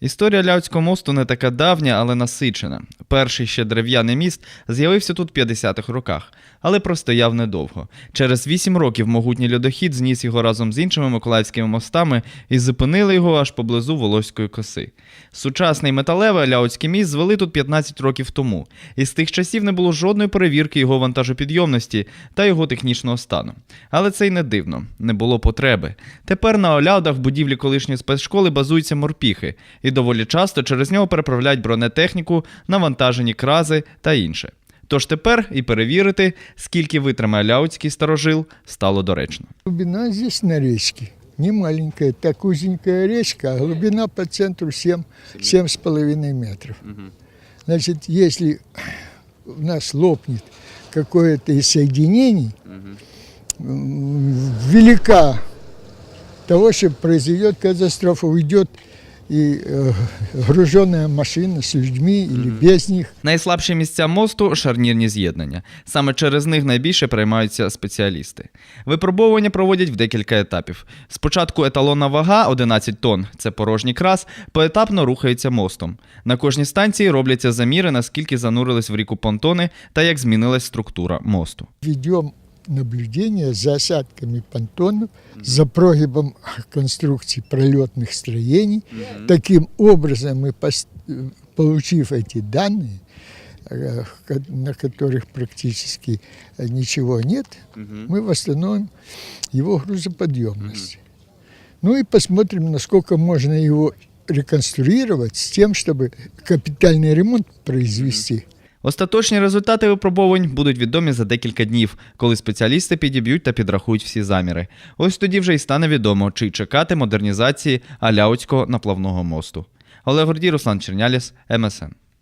Історія Ляўського мосту не така давня, але насичена. Перший ще дерев'яний міст з'явився тут в 50-х роках, але простояв недовго. Через вісім років могутній льодохід зніс його разом з іншими миколаївськими мостами і зупинили його аж поблизу Волоської коси. Сучасний металевий Ляуцький міст звели тут 15 років тому, і з тих часів не було жодної перевірки його вантажопідйомності та його технічного стану. Але це й не дивно, не було потреби. Тепер на Оляудах в будівлі колишньої спецшколи базуються морпіхи, і доволі часто через нього переправляють бронетехніку, навантажені крази та інше. Тож тепер і перевірити, скільки витримає ляуцький старожил, стало доречно. Глубина здесь на речке не маленькая, так узенькая речка, а глубина по центру 7, 7,5 метров. Значит, если у нас лопнет какое-то из соединений, велика того, что произойдет катастрофа, уйдет и э, груженная машина с людьми или без них. Найслабші місця мосту шарнірні з'єднання. Саме через них найбільше приймаються спеціалісти. Випробовування проводять в декілька етапів. Спочатку еталонна вага 11 тонн, це порожній крас, поетапно рухається мостом. На кожній станції робляться заміри, наскільки занурились в ріку понтони та як змінилась структура мосту. Ведем наблюдение за осадками понтонов, за прогибом конструкций пролетных строений. Таким образом, мы, получив эти данные, э, на которых практически ничего нет, мы восстановим его грузоподъемность. Ну и посмотрим, насколько можно его реконструировать с тем, чтобы капитальный ремонт произвести. Остаточні результати випробовань будуть відомі за декілька днів, коли спеціалісти підіб'ють та підрахують всі заміри. Ось тоді вже й стане відомо, чи чекати модернізації Аляутського наплавного мосту. Олег Гордій, Руслан Черняліс, МСН.